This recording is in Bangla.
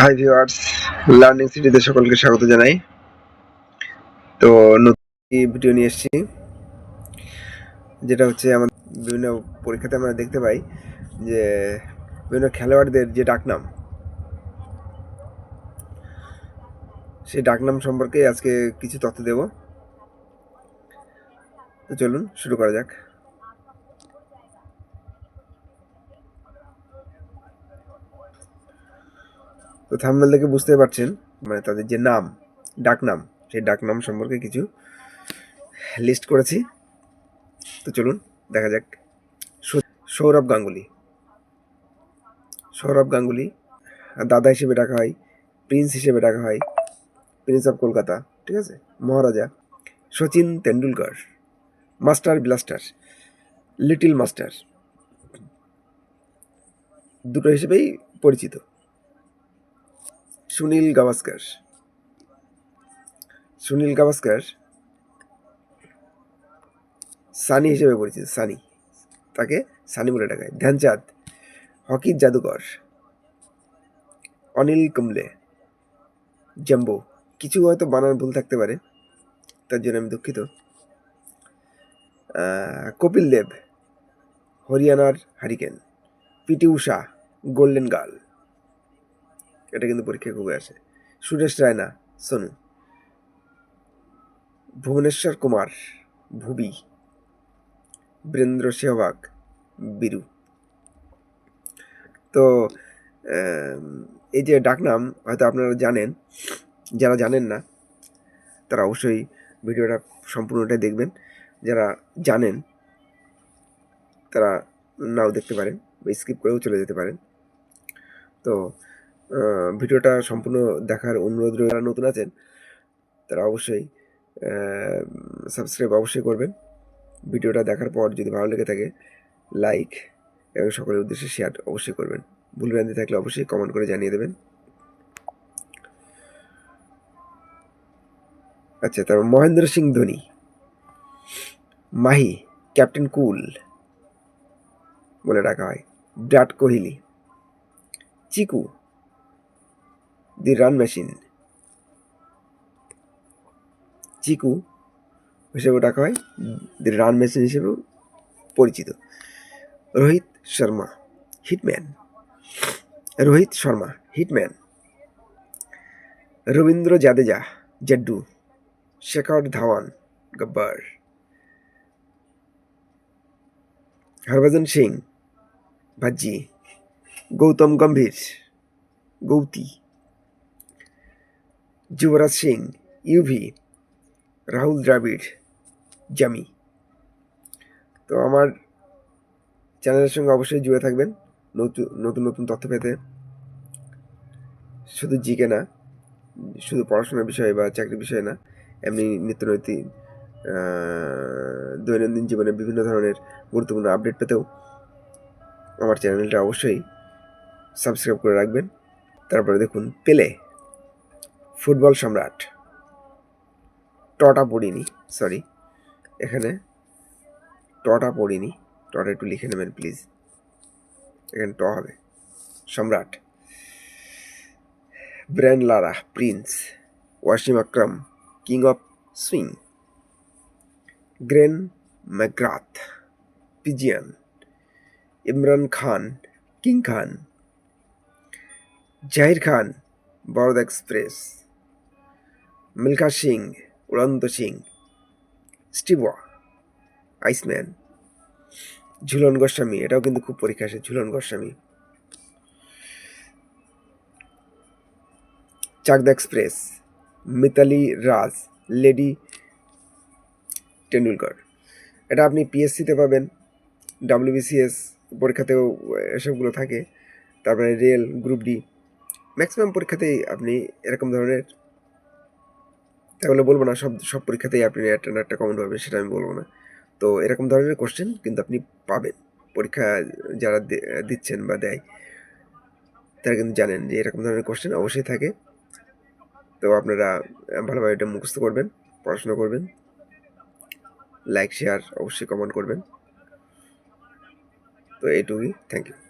হাই ভিউয়ার্স লার্নিং সিটিতে সকলকে স্বাগত জানাই। তো নতুন ভিডিও নিয়ে এসেছি, যেটা হচ্ছে আমাদের বিভিন্ন পরীক্ষাতে আমরা দেখতে পাই যে বিভিন্ন খেলোয়াড়দের যে ডাকনাম, সেই ডাকনাম সম্পর্কে আজকে কিছু তথ্য দেব। তো চলুন, শুরু করা যাক। তো থাম্বনেল দেখে বুঝতে পারছেন মানে তাদের যে নাম ডাকনাম সেই ডাকনাম সম্পর্কে কিছু লিস্ট করেছি। তো চলুন, দেখা যাক। সৌরভ গাঙ্গুলি। সৌরভ গাঙ্গুলি দাদা হিসেবে ডাকা হয়, প্রিন্স হিসেবে ডাকা হয়, প্রিন্স অফ কলকাতা, ঠিক আছে? Maharaja Sachin Tendulkar, master blaster, little master. দুটো হিসেবেই পরিচিত। সুনীল গাভাস্কার। সুনীল গাভাস্কার সানি হিসেবে পরিচিত, সানি। তাকে সানি বলে ডাকায়। ধ্যানচাঁদ, হকির জাদুকর, অনিল কুম্বলে, জাম্বো। কিছু হয়তো বানান ভুল থাকতে পারে, তার জন্য আমি দুঃখিত। কপিল দেব, হরিয়ানার hurricane, PT Usha golden girl. এটা কিন্তু পরীক্ষায় খুবই আসে। সুরেশ রায়না সোনু। ভুবনেশ্বর কুমার, ভুবি। বীরেন্দ্র সেহবাগ, বীরু। তো এই যে ডাকনাম, হয়তো আপনারা জানেন, যারা জানেন না, তারা অবশ্যই ভিডিওটা সম্পূর্ণটাই দেখবেন। যারা জানেন, তারা নাও দেখতে পারেন বা স্কিপ করেও চলে যেতে পারেন। তো ভিডিওটা সম্পূর্ণ দেখার অনুরোধ রইল। যারা নতুন আছেন, তারা অবশ্যই সাবস্ক্রাইব অবশ্যই করবেন। ভিডিওটা দেখার পর যদি ভালো লেগে থাকে লাইক এবং সকলের উদ্দেশ্যে শেয়ার অবশ্যই করবেন। ভুলভ্রান্তি থাকলে অবশ্যই কমেন্ট করে জানিয়ে দেবেন। আচ্ছা তারপর মহেন্দ্র সিং ধোনি, মাহি, ক্যাপ্টেন কুল বলে ডাকা হয়, Virat Kohli, Chiku the run machine. Chiku হিসেবে ডাকা হয়, দি রান মেশিন হিসেবেও পরিচিত। রোহিত শর্মা, হিটম্যান। রোহিত শর্মা, হিটম্যান। রবীন্দ্র জাদেজা, জড্ডু। শেখর ধাওয়ান, গব্বর। হরভজন সিং ভাজ্জি গৌতম গম্ভীর, গৌতী। যুবরাজ সিং ইউভি রাহুল দ্রাবিড়, জামি। তো আমার চ্যানেলের সঙ্গে অবশ্যই জুড়ে থাকবেন নতুন নতুন নতুন তথ্য পেতে। শুধু জিকে না, শুধু পড়াশোনার বিষয়ে বা চাকরির বিষয়ে না, এমনি নিত্যনৈতিক দৈনন্দিন জীবনে বিভিন্ন ধরনের গুরুত্বপূর্ণ আপডেট পেতেও আমার চ্যানেলটা অবশ্যই সাবস্ক্রাইব করে রাখবেন। তারপরে দেখুন পেলে ফুটবল সম্রাট। টটা পড়িনি সরি এখানে টটা পড়িনি টটা একটু লিখে নেবেন প্লিজ এখানে ট হবে। সম্রাট। Brian Lara, prince. Wasim Akram, king of swing. Glenn McGrath pigeon. Imran Khan, king Khan. Zaheer Khan, Baroda express. Milkha Singh, উড়ন্ত Singh, Steve Waugh iceman, Jhulan Goswami, এটাও কিন্তু খুব পরীক্ষা আসে, ঝুলন গোস্বামী। চাকদা এক্সপ্রেস, মিতালি রাজ, লেডি টেন্ডুলকর এটা আপনি পিএসসিতে পাবেন ডাব্লিউবিসিএস পরীক্ষাতেও এসবগুলো থাকে, তারপরে রেল, গ্রুপ ডি। ম্যাক্সিমাম পরীক্ষাতেই আপনি এরকম ধরনের তাহলে বলব না, সব সব পরীক্ষাতেই আপনি একটা না একটা কমেন্ট পাবেন সেটা আমি বলব না। তো এরকম ধরনের কোশ্চেন কিন্তু আপনি পাবেন। পরীক্ষা যারা দিচ্ছেন বা দেয়, তারা কিন্তু জানেন যে এরকম ধরনের কোশ্চেন অবশ্যই থাকে। তো আপনারা ভালোভাবে এটা মুখস্থ করবেন, পড়াশোনা করবেন লাইক শেয়ার অবশ্যই কমেন্ট করবেন। তো এইটুকুই থ্যাংক ইউ